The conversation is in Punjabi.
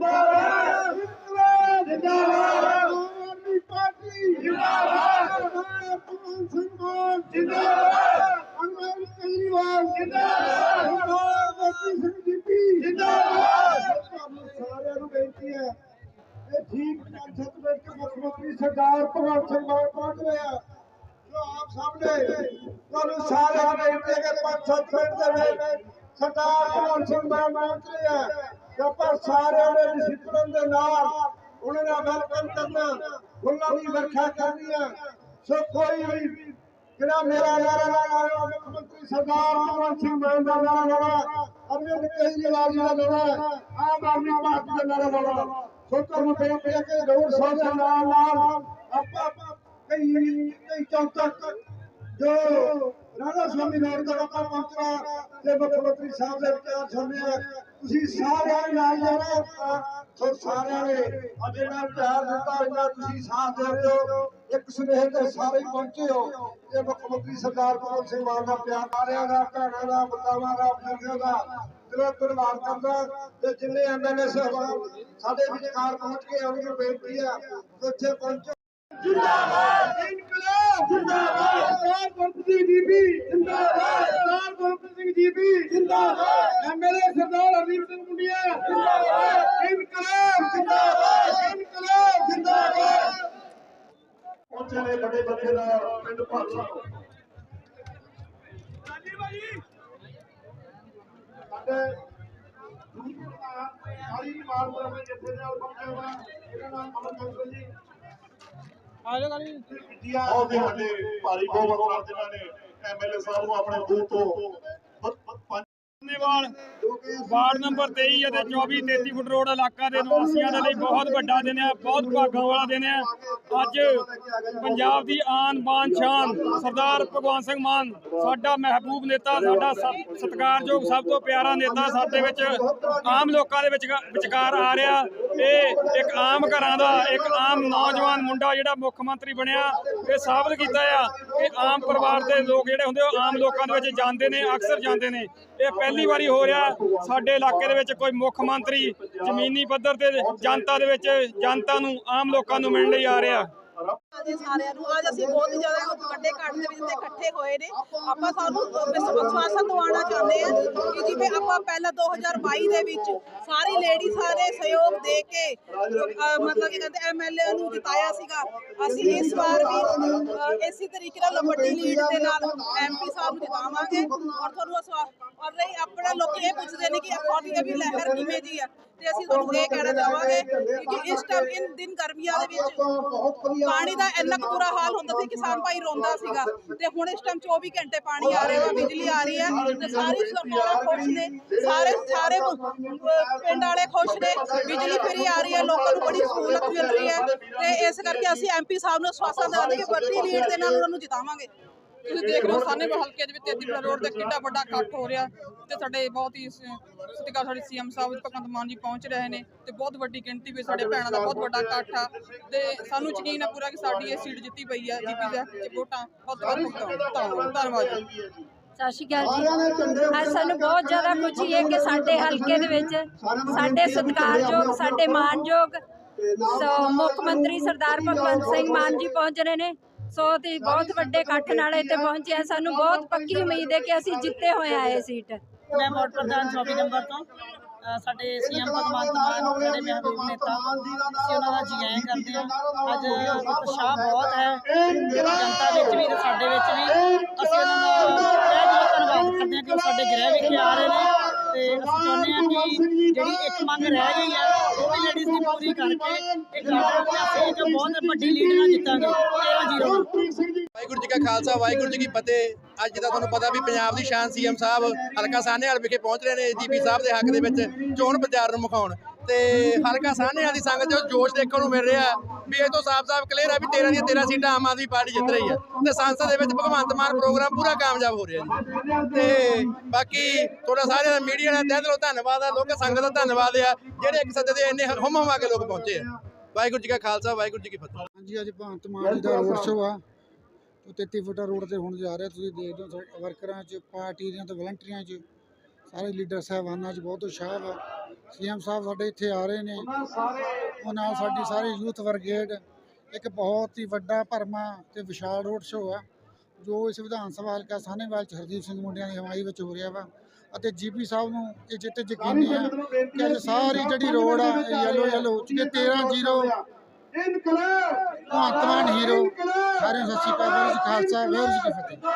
ਜਿੰਦਾਬਾਦ ਜਿੰਦਾਬਾਦ ਆਦਮੀ ਪਾਰਟੀ ਜਿੰਦਾਬਾਦ ਭਗਵੰਤ ਸਿੰਘ ਮਾਨ ਜਿੰਦਾਬਾਦ ਅਮਰ ਕੇਜਰੀਵਾਲ ਜਿੰਦਾਬਾਦ ਸਰਦਾਰ ਸਿੰਘ ਜੀਪੀ ਜਿੰਦਾਬਾਦ ਸਾਰਿਆਂ ਨੂੰ ਬੇਨਤੀ ਹੈ ਇਹ ਠੀਕ ਪੰਜ ਸੱਤ ਮੁੱਖ ਮੰਤਰੀ ਸਰਦਾਰ ਭਗਵੰਤ ਸਿੰਘ ਮਾਨ ਪਹੁੰਚ ਰਹੇ ਜੋ ਆਪ ਸਾਹਮਣੇ ਤੁਹਾਨੂੰ ਸਾਰਿਆਂ ਨੂੰ ਬੇਨਤੀ ਹੈ ਕਿ ਪੰਜ ਸੱਤ ਦੇ ਵਿੱਚ ਸਰਦਾਰ ਭਗਵੰਤ ਸਿੰਘ ਮਾਨ ਪਹੁੰਚ ਰਹੇ ਆਪਾਂ ਸਾਰਿਆਂ ਨੇ ਡਿਸਪਲਿਨ ਦੇ ਨਾਲ ਉਹਨਾਂ ਦਾ ਵੈਲਕਮ ਕਰਨਾ ਉਹਨਾਂ ਦੀ ਰੱਖਿਆ ਕਰਨੀ ਹੈ ਸੋ ਕੋਈ ਵੀ ਜਿਹੜਾ ਮੇਰਾ ਨਾਰਾ ਨਾ ਲਾਇਆ ਮੁੱਖ ਮੰਤਰੀ ਸਰਦਾਰ ਭਗਵੰਤ ਸਿੰਘ ਮਾਨ ਦਾ ਨਾਰਾ ਲਾਇਆ ਅਰਵਿੰਦ ਕੇਜਰੀਵਾਲ ਜੀ ਦਾ ਨਾਰਾ ਆਮ ਆਦਮੀ ਪਾਰਟੀ ਦਾ ਨਾਰਾ ਲਾਇਆ ਸੋ ਤੁਹਾਨੂੰ ਬੇਨਤੀ ਹੈ ਕਿ ਜ਼ਰੂਰ ਸਾਂਝਾ ਨਾਲ ਨਾਲ ਆਪਾਂ ਕਈ ਕਈ ਚੌਂਕ ਜੋ ਰਾਧਾ ਸਵਾਮੀ ਰੋਡ ਦਾ ਆਪਾਂ ਪਹੁੰਚਣਾ ਤੇ ਮੁੱਖ ਮੰਤਰੀ ਸਾਹਿਬ ਦੇ ਵਿਚਾਰ ਸੁਣਨੇ ਆ। ਤੁਸੀਂ ਸਾਰਿਆਂ ਨੇ ਨਾਲ ਜਾਣਾ ਸੋ ਸਾਰਿਆਂ ਨੇ ਅੱਜ ਇਹਨਾਂ ਵਿਚਾਰ ਦਿੱਤਾ, ਇੰਨਾ ਤੁਸੀਂ ਸਾਥ ਦੇ ਹੋ ਇੱਕ ਸੁਨੇਹੇ ਤੇ ਸਾਰੇ ਪਹੁੰਚੇ ਹੋ, ਤੇ ਮੁੱਖ ਮੰਤਰੀ ਸਰਦਾਰ ਭਗਵੰਤ ਸਿੰਘ ਮਾਨ ਦਾ ਪਿਆਰ, ਸਾਰਿਆਂ ਦਾ, ਭੈਣਾਂ ਦਾ ਬਤਾਵਾਂ ਦਾ, ਬਜ਼ੁਰਗਾਂ ਦਾ, ਦਿਲੋਂ ਧੰਨਵਾਦ ਕਰਦਾ। ਤੇ ਜਿੰਨੇ ਐਮਐਲਏ ਸਾਹਿਬਾਨ ਸਾਡੇ ਵਿਚਕਾਰ ਪਹੁੰਚ ਕੇ ਉਹਨਾਂ ਨੂੰ ਬੇਨਤੀ ਆ ਉੱਥੇ ਪਹੁੰਚੋ। ਜਿੰਦਾਬਾਦ ਇਨਕਲਾਬ ਜਿੰਦਾਬਾਦ ਸਰਦਾਰ ਗੁਰਪ੍ਰੀਤ ਸਿੰਘ ਜੀਪੀ ਜਿੰਦਾਬਾਦ ਸਰਦਾਰ ਗੁਰਪ੍ਰੀਤ ਸਿੰਘ ਜੀਪੀ ਜਿੰਦਾਬਾਦ ਐਮਐਲਏ ਸਰਦਾਰ ਹਰਦੀਪ ਸਿੰਘ ਮੁੰਡੀਆ ਜਿੰਦਾਬਾਦ ਇਨਕਲਾਬ ਜਿੰਦਾਬਾਦ ਇਨਕਲਾਬ ਜਿੰਦਾਬਾਦ ਪਹੁੰਚੇ ਨੇ ਵੱਡੇ ਬੰਦੇ ਦਾ ਪਿੰਡ ਭਾਲਸਾ ਤੋਂ ਸਾਡੇ ਸਾਰੀ ਮਾਰ ਮਾਰ ਦੇ ਜਿੱਥੇ ਨਾਲ ਪਹੁੰਚੇ ਹੋਣਾ ਇਹਨਾਂ ਨਾਮ ਅਮਨ ਕੰਸਲ ਜੀ। ਆਜੋ ਗਾਲੀ ਬਹੁਤ ਹੀ ਵੱਡੇ ਭਾਰੀ ਬਹੁਮਤ ਨਾਲ ਜਿਨ੍ਹਾਂ ਨੇ ਐਮਐਲਏ ਸਾਹਿਬ ਨੂੰ ਆਪਣੇ ਬੂਥ ਤੋਂ ਧੰਨਵਾਦ। ਵਾਰਡ ਨੰਬਰ 23 ਅਤੇ 24 33 ਫੁੱਟ ਰੋਡ ਇਲਾਕਾ ਦੇ ਨਿਵਾਸੀਆਂ ਦੇ ਲਈ ਬਹੁਤ ਵੱਡਾ ਦਿਨ ਹੈ ਬਹੁਤ ਭਾਗਾਂ ਵਾਲਾ ਦਿਨ ਹੈ। ਅੱਜ ਪੰਜਾਬ ਦੀ ਆਨ ਬਾਨ ਸ਼ਾਨ, ਸਰਦਾਰ ਭਗਵੰਤ ਸਿੰਘ ਮਾਨ, ਸਾਡਾ ਮਹਿਬੂਬ ਨੇਤਾ, ਸਾਡਾ ਸ- ਸਤਿਕਾਰਯੋਗ ਸਭ ਤੋਂ ਪਿਆਰਾ ਨੇਤਾ ਸਾਡੇ ਵਿੱਚ ਆਮ ਲੋਕਾਂ ਦੇ ਵਿੱਚ ਵਿਚਕਾਰ ਆ ਰਿਹਾ। ਇਹ ਇੱਕ ਆਮ ਘਰਾਂ ਦਾ, ਇੱਕ ਆਮ ਨੌਜਵਾਨ ਮੁੰਡਾ ਜਿਹੜਾ ਮੁੱਖ ਮੰਤਰੀ ਬਣਿਆ, ਇਹ ਸਾਬਤ ਕੀਤਾ ਆ ਕਿ ਆਮ ਪਰਿਵਾਰ ਦੇ ਲੋਕ ਜਿਹੜੇ ਹੁੰਦੇ ਉਹ ਆਮ ਲੋਕਾਂ ਦੇ ਵਿੱਚ ਜਾਂਦੇ ਨੇ, ਅਕਸਰ ਜਾਂਦੇ ਨੇ। ਇਹ ਪਹਿਲੀ ਵਾਰੀ ਹੋ ਰਿਹਾ, ਸਾਡੇ ਇਲਾਕੇ ਦੇ ਵਿੱਚ ਕੋਈ ਮੁੱਖ ਮੰਤਰੀ ਜ਼ਮੀਨੀ ਪੱਧਰ ਤੇ ਜਨਤਾ ਦੇ ਵਿੱਚ ਜਨਤਾ ਨੂੰ, ਆਮ ਲੋਕਾਂ ਨੂੰ ਮਿਲਣ ਲਈ ਆ ਰਿਹਾ। ਅੱਜ ਸਾਰਿਆਂ ਨੂੰ ਅੱਜ ਅਸੀਂ ਬਹੁਤ ਹੀ ਜ਼ਿਆਦਾ ਵੱਡੇ ਘਾਟ ਦੇ ਵਿੱਚ ਇਕੱਠੇ ਹੋਏ ਨੇ। ਆਪਾਂ ਸਾਨੂੰ ਵਿਸ਼ਵਾਸਨ ਦਿਵਾਉਣਾ ਚਾਹੁੰਦੇ ਆ ਕਿ ਜਿਵੇਂ ਆਪਾਂ ਪਹਿਲਾਂ 2022 ਦੇ ਵਿੱਚ ਸਾਰੀ ਲੇਡੀ ਸਾਰੇ ਸਹਿਯੋਗ ਦੇ ਕੇ ਮਤਲਬ ਕਿ ਕਹਿੰਦੇ ਐਮਐਲਏ ਨੂੰ ਜਿਤਾਇਆ ਸੀਗਾ। ਅਸੀਂ ਇਸ ਵਾਰ ਵੀ ਅਹ, ਇਸੇ ਤਰੀਕੇ ਨਾਲ ਵੱਡੀ ਲੀਡ ਦੇ ਨਾਲ ਐਮਪੀ ਸਾਹਿਬ ਨੂੰ ਜਿਤਾਵਾਂਗੇ। ਔਰ ਤੁਹਾਨੂੰ ਅਸਵਾ- ਔਰ ਰਹੀ ਆਪਣਾ ਲੋਕੀ ਇਹ ਪੁੱਛਦੇ ਨੇ ਕਿ ਅਫੋਰਡੇਬਲ ਲਹਿਰ ਕਿਵੇਂ ਦੀ ਆ। ਤੇ ਅਸੀਂ ਤੁਹਾਨੂੰ ਇਹ ਕਹਿਣਾ ਚਾਹਾਂਗੇ ਕਿ ਇਸ ਟਾਈਮ ਇਨ ਦਿਨ ਗਰਮੀਆਂ ਦੇ ਵਿੱਚ ਪਾਣੀ ਦਾ ਇੰਨਾ ਬੁਰਾ ਹਾਲ ਹੁੰਦਾ ਸੀ ਕਿਸਾਨ ਭਾਈ ਰੋਂਦਾ ਸੀਗਾ। ਤੇ ਹੁਣ ਇਸ ਟਾਈਮ 24 ਘੰਟੇ ਪਾਣੀ ਆ ਰਿਹਾ ਵਾ ਬਿਜਲੀ ਆ ਰਹੀ ਹੈ ਤੇ ਸਾਰੀ ਸਰਕਾਰਾਂ ਖੁਸ਼ ਨੇ ਸਾਰੇ ਸਾਰੇ ਪਿੰਡ ਵਾਲੇ ਖੁਸ਼ ਨੇ ਬਿਜਲੀ ਫਰੀ ਆ ਰਹੀ ਹੈ ਲੋਕਾਂ ਨੂੰ ਬੜੀ ਸਹੂਲਤ ਮਿਲ ਰਹੀ ਹੈ ਤੇ ਇਸ ਕਰਕੇ ਅਸੀਂ ਐਮਪੀ ਸਾਹਿਬ ਨੂੰ ਸਵਾਸਾਂ ਦੇਵਾਂਗੇ ਕਿ ਵੱਡੀ ਲੀਡ ਦੇ ਨਾਲ ਉਹਨਾਂ ਨੂੰ ਜਿਤਾਵਾਂਗੇ। ਤੁਸੀਂ ਦੇਖ ਰਹੇ ਹੋ ਸਾਨੇ ਹਲਕੇ ਦੇ ਵਿੱਚ ਤੇਦੀਪੁਰਾ ਰੋਡ ਤੇ ਕਿੰਨਾ ਵੱਡਾ ਇਕੱਠ ਹੋ ਰਿਹਾ ਤੇ ਸਾਡੇ ਬਹੁਤ ਹੀ ਸਤਿਕਾਰ ਸਾਡੇ ਸੀਐਮ ਸਾਹਿਬ ਭਗਵੰਤ ਮਾਨ ਜੀ ਪਹੁੰਚ ਰਹੇ ਨੇ ਤੇ ਬਹੁਤ ਵੱਡੀ ਗਿਣਤੀ ਵਿੱਚ ਸਾਡੇ ਭੈਣਾਂ ਦਾ ਬਹੁਤ ਵੱਡਾ ਇਕੱਠ ਆ ਤੇ ਸਾਨੂੰ ਯਕੀਨ ਹੈ ਪੂਰਾ ਕਿ ਸਾਡੀ ਇਹ ਸੀਟ ਜਿੱਤੀ ਪਈ ਆ ਜੀਪੀ ਦੇ ਵੋਟਾਂ ਬਹੁਤ ਬਹੁਤ ਧੰਨਵਾਦ। ਜੀ ਸਤਿ ਸ਼੍ਰੀ ਅਕਾਲ ਜੀ। ਅੱਜ ਸਾਨੂੰ ਬਹੁਤ ਜ਼ਿਆਦਾ ਖੁਸ਼ੀ ਹੈ ਕਿ ਸਾਡੇ ਹਲਕੇ ਦੇ ਵਿੱਚ ਸਾਡੇ ਸਤਿਕਾਰਯੋਗ, ਸਾਡੇ ਮਾਨਯੋਗ ਸੋ, ਮੁੱਖ ਮੰਤਰੀ ਸਰਦਾਰ ਭਗਵੰਤ ਸਿੰਘ ਮਾਨ ਜੀ ਪਹੁੰਚ ਰਹੇ ਨੇ। ਸੋ ਤੇ ਬਹੁਤ ਵੱਡੇ ਇਕੱਠ ਨਾਲ ਇੱਥੇ ਪਹੁੰਚੇ ਹਾਂ ਸਾਨੂੰ ਬਹੁਤ ਪੱਕੀ ਉਮੀਦ ਹੈ ਕਿ ਅਸੀਂ ਜਿੱਤੇ ਹੋਏ ਆ ਇਹ ਸੀਟ। ਮੈਂ ਵਾਰਡ ਪ੍ਰਧਾਨ 24 ਨੰਬਰ ਤੋਂ ਸਾਡੇ ਸੀਐਮ ਭਗਵੰਤ ਮਾਨ ਜਿਹੜੇ ਮਹਿਬੂਬ ਨੇਤਾ ਅਸੀਂ ਉਹਨਾਂ ਦਾ ਜੀ ਆਇਆਂ ਕਰਦੇ ਹਾਂ। ਅੱਜ ਉਤਸ਼ਾਹ ਬਹੁਤ ਹੈ। ਜਨਤਾ ਵਿੱਚ ਵੀ ਤੇ ਸਾਡੇ ਵਿੱਚ ਵੀ। ਅਸੀਂ ਉਹਨਾਂ ਦਾ ਧੰਨਵਾਦ ਕਰਦੇ ਹਾਂ ਕਿ ਸਾਡੇ ਗ੍ਰਹਿ ਵਿਖੇ ਆ ਰਹੇ ਨੇ। ਤੇ ਅਸੀਂ ਚਾਹੁੰਦੇ ਹਾਂ ਕਿ ਜਿਹੜੀ ਇੱਕ ਮੰਗ ਰਹਿ ਗਈ ਹੈ ਉਹ ਵੀ ਲੇਡੀਜ਼ ਦੀ ਪੂਰੀ ਕਰਕੇ ਇੱਕ ਰਾਤ ਨੂੰ ਅਸੀਂ ਜੋ ਬਹੁਤ ਵੱਡੀ ਲੀਡ ਨਾਲ ਜਿੱਤਾਂਗੇ। 13 0 ਵਾਹਿਗੁਰੂ ਜੀ ਕਾ ਖਾਲਸਾ ਵਾਹਿਗੁਰੂ ਜੀ ਕੀ ਫਤਿਹ। ਅੱਜ ਦਾ ਤੁਹਾਨੂੰ ਪਤਾ ਵੀ ਪੰਜਾਬ ਦੀ ਸ਼ਾਨ ਸੀਐਮ ਸਾਹਿਬ ਹਲਕਾ ਸਾਹਨੇਵਾਲ ਵਿਖੇ ਪਹੁੰਚ ਰਹੇ ਨੇ ਜੀਪੀ ਸਾਹਿਬ ਦੇ ਹੱਕ ਦੇ ਵਿੱਚ ਚੋਣ ਪ੍ਰਚਾਰ ਨੂੰ ਮੁਖਾਉਣ ਤੇ ਹਲਕਾ ਸਾਹਨੇਵਾਲ ਦੀ ਸੰਗਤ ਜੋ ਜੋਸ਼ ਦੇਖਣ ਨੂੰ ਮਿਲ ਰਿਹਾ ਵੀ ਇਹ ਤੋਂ ਸਾਫ਼-ਸਾਫ਼ ਕਲੀਅਰ ਹੈ ਵੀ 13 ਦੀਆਂ 13 ਸੀਟਾਂ ਆਮ ਆਦਮੀ ਪਾਰਟੀ ਜਿੱਤ ਰਹੀ ਹੈ। ਤੇ ਸੰਸਦ ਦੇ ਵਿੱਚ ਭਗਵੰਤ ਮਾਨ ਪ੍ਰੋਗਰਾਮ ਪੂਰਾ ਕਾਮਯਾਬ ਹੋ ਰਿਹਾ ਜੀ। ਤੇ ਬਾਕੀ ਤੁਹਾਡਾ ਸਾਰਿਆਂ ਦਾ ਮੀਡੀਆ ਦਾ ਤਹਿ ਦਿਲੋਂ ਧੰਨਵਾਦ ਆ ਲੋਕ ਸੰਗਤ ਦਾ ਧੰਨਵਾਦ ਆ ਜਿਹੜੇ ਇੱਕ ਸੱਦੇ ਦੇ ਇੰਨੇ ਹਮ ਹਮਾ ਕੇ ਲੋਕ ਪਹੁੰਚੇ ਆ। ਵਾਹਿਗੁਰੂ ਜੀ ਕਾ ਖਾਲਸਾ, ਵਾਹਿਗੁਰੂ ਜੀ ਕੀ ਫਤਿਹ। ਹਾਂਜੀ, ਅੱਜ ਭਗਵੰਤ ਮਾਨ ਜੀ ਦਾ ਰੋਡ ਸ਼ੋਅ ਆ। ਤੇ 33 ਫੁੱਟਾ ਰੋਡ ਤੇ ਹੁਣ ਜਾ ਰਿਹਾ, ਤੁਸੀਂ ਦੇਖਦੇ ਹੋ ਵਰਕਰਾਂ 'ਚ, ਪਾਰਟੀ ਦੀਆਂ ਤੇ ਵਲੰਟੀਅਰਾਂ 'ਚ। ਸਾਰੇ ਲੀਡਰ ਸਾਹਿਬਾਨਾਂ 'ਚ ਬਹੁਤ ਉਤਸ਼ਾਹ ਵਾ। ਸੀਐਮ ਸਾਹਿਬ ਸਾਡੇ ਇੱਥੇ ਆ ਰਹੇ ਨੇ। ਉਹ ਨਾਲ ਸਾਡੀ ਸਾਰੀ ਯੂਥ ਬ੍ਰਿਗੇਡ ਇੱਕ ਬਹੁਤ ਹੀ ਵੱਡਾ ਭਰਮਾ ਤੇ ਵਿਸ਼ਾਲ ਰੋਡ ਸ਼ੋਅ ਆ ਜੋ ਇਸ ਵਿਧਾਨ ਸਭਾ ਹਲਕਾ ਸਾਹਨੇਵਾਲ ਚ ਹਰਦੀਪ ਸਿੰਘ ਮੁੰਡਿਆਂ ਦੀ ਹਮਾਇਤ ਵਿੱਚ ਹੋ ਰਿਹਾ ਵਾ ਅਤੇ ਜੀਪੀ ਸਾਹਿਬ ਨੂੰ ਇਹ ਜਿੱਤ ਯਕੀਨੀ ਆ ਕਿ ਅੱਜ ਸਾਰੀ ਜਿਹੜੀ ਰੋਡ ਆ ਯੈਲੋ ਯੈਲੋ ਹੋ ਚੁੱਕੀ 13 ਜ਼ੀਰੋ। ਇਨਕਲਾਬ! ਭਗਵੰਤ ਮਾਨ ਹੀਰੋ। ਸਾਰਿਆਂ ਨੂੰ ਸਤਿ ਸ਼੍ਰੀ ਅਕਾਲ ਖਾਲਸਾ ਵਾਹਿਗੁਰੂ ਜੀ ਕੀ ਫਤਿਹ।